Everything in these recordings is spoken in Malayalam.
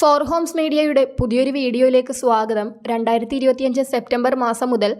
ഫോർ ഹോംസ് മീഡിയയുടെ പുതിയൊരു വീഡിയോയിലേക്ക് സ്വാഗതം. രണ്ടായിരത്തി ഇരുപത്തിയഞ്ച് സെപ്റ്റംബർ മാസം മുതൽ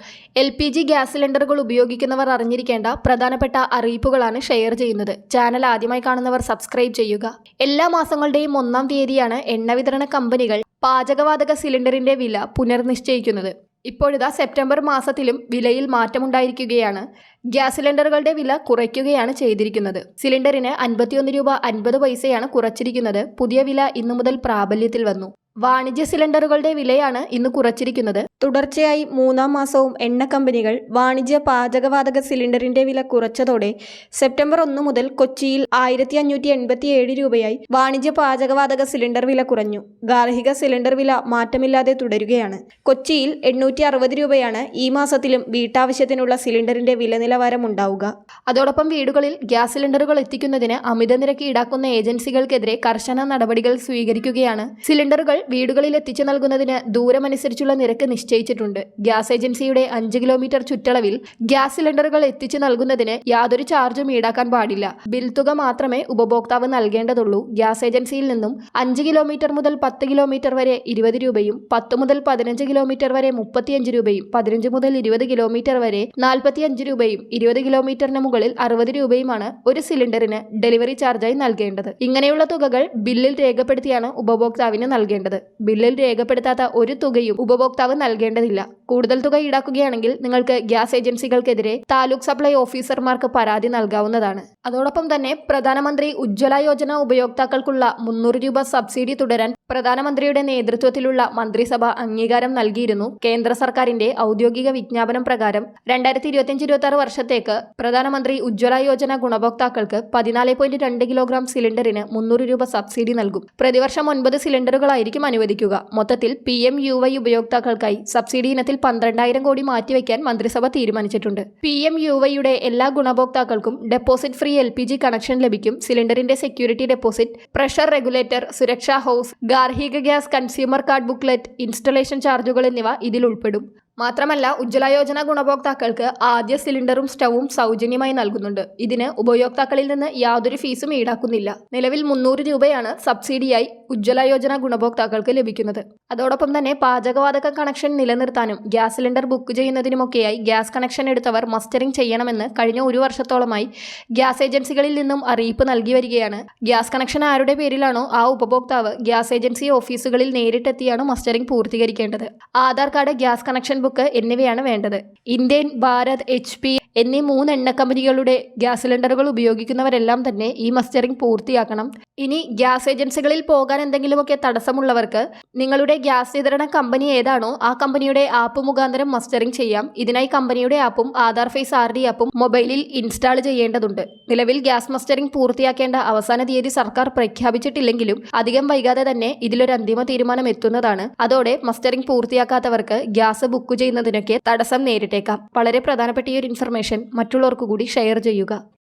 എൽ പി ജി ഗ്യാസ് സിലിണ്ടറുകൾ ഉപയോഗിക്കുന്നവർ അറിഞ്ഞിരിക്കേണ്ട പ്രധാനപ്പെട്ട അറിയിപ്പുകളാണ് ഷെയർ ചെയ്യുന്നത്. ചാനൽ ആദ്യമായി കാണുന്നവർ സബ്സ്ക്രൈബ് ചെയ്യുക. എല്ലാ മാസങ്ങളുടെയും ഒന്നാം തീയതിയാണ് എണ്ണ വിതരണ കമ്പനികൾ പാചകവാതക സിലിണ്ടറിന്റെ വില പുനർനിശ്ചയിക്കുന്നത്. ഇപ്പോഴിതാ സെപ്റ്റംബർ മാസത്തിലും വിലയിൽ മാറ്റമുണ്ടായിരിക്കുകയാണ്. ഗ്യാസ് സിലിണ്ടറുകളുടെ വില കുറയ്ക്കുകയാണ് ചെയ്തിരിക്കുന്നത്. സിലിണ്ടറിന് അൻപത്തിയൊന്ന് രൂപ അൻപത് പൈസയാണ് കുറച്ചിരിക്കുന്നത്. പുതിയ വില ഇന്നു മുതൽ പ്രാബല്യത്തിൽ വന്നു. വാണിജ്യ സിലിണ്ടറുകളുടെ വിലയാണ് ഇന്ന് കുറച്ചിരിക്കുന്നത്. തുടർച്ചയായി മൂന്നാം മാസവും എണ്ണ കമ്പനികൾ വാണിജ്യ പാചകവാതക സിലിണ്ടറിന്റെ വില കുറച്ചതോടെ സെപ്റ്റംബർ ഒന്ന് മുതൽ കൊച്ചിയിൽ ആയിരത്തി അഞ്ഞൂറ്റി എൺപത്തി ഏഴ് രൂപയായി വാണിജ്യ പാചകവാതക സിലിണ്ടർ വില കുറഞ്ഞു. ഗാർഹിക സിലിണ്ടർ വില മാറ്റമില്ലാതെ തുടരുകയാണ്. കൊച്ചിയിൽ എണ്ണൂറ്റി അറുപത് രൂപയാണ് ഈ മാസത്തിലും വീട്ടാവശ്യത്തിനുള്ള സിലിണ്ടറിന്റെ വില നിലവാരം ഉണ്ടാവുക അതോടൊപ്പം വീടുകളിൽ ഗ്യാസ് സിലിണ്ടറുകൾ എത്തിക്കുന്നതിന് അമിത നിരക്ക് ഈടാക്കുന്ന ഏജൻസികൾക്കെതിരെ കർശന നടപടികൾ സ്വീകരിക്കുകയാണ്. സിലിണ്ടറുകൾ വീടുകളിൽ എത്തിച്ചു നൽകുന്നതിന് ദൂരമനുസരിച്ചുള്ള നിരക്ക് നിശ്ചയിച്ചിട്ടുണ്ട്. ഗ്യാസ് ഏജൻസിയുടെ അഞ്ച് കിലോമീറ്റർ ചുറ്റളവിൽ ഗ്യാസ് സിലിണ്ടറുകൾ എത്തിച്ചു നൽകുന്നതിന് യാതൊരു ചാർജും ഈടാക്കാൻ പാടില്ല. ബിൽ തുക മാത്രമേ ഉപഭോക്താവ് നൽകേണ്ടതുള്ളൂ. ഗ്യാസ് ഏജൻസിയിൽ നിന്നും അഞ്ച് കിലോമീറ്റർ മുതൽ പത്ത് കിലോമീറ്റർ വരെ ഇരുപത് രൂപയും പത്ത് മുതൽ പതിനഞ്ച് കിലോമീറ്റർ വരെ മുപ്പത്തിയഞ്ച് രൂപയും പതിനഞ്ച് മുതൽ ഇരുപത് കിലോമീറ്റർ വരെ നാൽപ്പത്തിയഞ്ച് രൂപയും ഇരുപത് കിലോമീറ്ററിന് മുകളിൽ അറുപത് രൂപയുമാണ് ഒരു സിലിണ്ടറിന് ഡെലിവറി ചാർജായി നൽകേണ്ടത്. ഇങ്ങനെയുള്ള തുകകൾ ബില്ലിൽ രേഖപ്പെടുത്തിയാണ് ഉപഭോക്താവിന് നൽകേണ്ടത്. ബില്ലിൽ രേഖപ്പെടുത്താത്ത ഒരു തുകയും ഉപഭോക്താവ് നൽകേണ്ടതില്ല. കൂടുതൽ തുക ഈടാക്കുകയാണെങ്കിൽ നിങ്ങൾക്ക് ഗ്യാസ് ഏജൻസികൾക്കെതിരെ താലൂക്ക് സപ്ലൈ ഓഫീസർമാർക്ക് പരാതി നൽകാവുന്നതാണ്. അതോടൊപ്പം തന്നെ പ്രധാനമന്ത്രി ഉജ്ജ്വല യോജന ഉപയോക്താക്കൾക്കുള്ള മുന്നൂറ് രൂപ സബ്സിഡി തുടരാൻ പ്രധാനമന്ത്രിയുടെ നേതൃത്വത്തിലുള്ള മന്ത്രിസഭ അംഗീകാരം നൽകിയിരുന്നു. കേന്ദ്ര സർക്കാരിന്റെ ഔദ്യോഗിക വിജ്ഞാപനം പ്രകാരം രണ്ടായിരത്തി ഇരുപത്തിയഞ്ച് ഇരുപത്തി ആറ് വർഷത്തേക്ക് പ്രധാനമന്ത്രി ഉജ്ജ്വല യോജന ഗുണഭോക്താക്കൾക്ക് പതിനാല് പോയിന്റ് രണ്ട് കിലോഗ്രാം സിലിണ്ടറിന് മുന്നൂറ് രൂപ സബ്സിഡി നൽകും. പ്രതിവർഷം ഒൻപത് സിലിണ്ടറുകളായിരിക്കും അനുവദിക്കുക. മൊത്തത്തിൽ പി എം യു വൈ ഉപയോക്താക്കൾക്കായി സബ്സിഡി ഇനത്തിൽ പന്ത്രണ്ടായിരം കോടി മാറ്റിവെക്കാൻ മന്ത്രിസഭ തീരുമാനിച്ചിട്ടുണ്ട്. പി എം യു വൈയുടെ എല്ലാ ഗുണഭോക്താക്കൾക്കും deposit free L P G connection ലഭിക്കും. സിലിണ്ടറിന്റെ സെക്യൂരിറ്റി ഡെപ്പോസിറ്റ് പ്രഷർ റെഗുലേറ്റർ സുരക്ഷാ ഹൗസ് ഗാർഹിക gas consumer card booklet installation ചാർജുകൾ എന്നിവ ഇതിൽ ഉൾപ്പെടും. മാത്രമല്ല ഉജ്ജ്വല യോജന ഗുണഭോക്താക്കൾക്ക് ആദ്യ സിലിണ്ടറും സ്റ്റവും സൗജന്യമായി നൽകുന്നുണ്ട്. ഇതിന് ഉപയോക്താക്കളിൽ നിന്ന് യാതൊരു ഫീസും ഈടാക്കുന്നില്ല. നിലവിൽ മുന്നൂറ് രൂപയാണ് സബ്സിഡിയായി ഉജ്ജ്വല യോജന ഗുണഭോക്താക്കൾക്ക് ലഭിക്കുന്നത്. അതോടൊപ്പം തന്നെ പാചകവാതക കണക്ഷൻ നിലനിർത്താനും ഗ്യാസ് സിലിണ്ടർ ബുക്ക് ചെയ്യുന്നതിനുമൊക്കെയായി ഗ്യാസ് കണക്ഷൻ എടുത്തവർ മസ്റ്ററിംഗ് ചെയ്യണമെന്ന് കഴിഞ്ഞ ഒരു വർഷത്തോളമായി ഗ്യാസ് ഏജൻസികളിൽ നിന്നും അറിയിപ്പ് നൽകി വരികയാണ്. ഗ്യാസ് കണക്ഷൻ ആരുടെ പേരിലാണോ ആ ഉപഭോക്താവ് ഗ്യാസ് ഏജൻസി ഓഫീസുകളിൽ നേരിട്ടെത്തിയാണ് mustering പൂർത്തീകരിക്കേണ്ടത്. Aadhaar card gas connection book എന്നിവയാണ് വേണ്ടത്. ഇന്ത്യൻ ഭാരത് എച്ച് പി എന്നീ മൂന്ന് എണ്ണ കമ്പനികളുടെ ഗ്യാസ് സിലിണ്ടറുകൾ ഉപയോഗിക്കുന്നവരെല്ലാം തന്നെ ഈ മസ്റ്ററിംഗ് പൂർത്തിയാക്കണം. ഇനി ഗ്യാസ് ഏജൻസികളിൽ പോകാൻ എന്തെങ്കിലുമൊക്കെ തടസ്സമുള്ളവർക്ക് നിങ്ങളുടെ ഗ്യാസ് വിതരണ കമ്പനി ഏതാണോ ആ കമ്പനിയുടെ ആപ്പ് മുഖാന്തരം മസ്റ്ററിംഗ് ചെയ്യാം. ഇതിനായി കമ്പനിയുടെ ആപ്പും ആധാർ ഫേസ് ആർ ഡി ആപ്പും മൊബൈലിൽ ഇൻസ്റ്റാൾ ചെയ്യേണ്ടതുണ്ട്. നിലവിൽ ഗ്യാസ് മസ്റ്ററിംഗ് പൂർത്തിയാക്കേണ്ട അവസാന തീയതി സർക്കാർ പ്രഖ്യാപിച്ചിട്ടില്ലെങ്കിലും അധികം വൈകാതെ തന്നെ ഇതിലൊരു അന്തിമ തീരുമാനം എത്തുന്നതാണ്. അതോടെ മസ്റ്ററിംഗ് പൂർത്തിയാക്കാത്തവർക്ക് ഗ്യാസ് ബുക്ക് ചെയ്യുന്നതിനൊക്കെ തടസ്സം നേരിട്ടേക്കാം. വളരെ പ്രധാനപ്പെട്ട ഈ ഒരു ഇൻഫർമേഷൻ മറ്റുള്ളവർക്ക് കൂടി ഷെയർ ചെയ്യുക.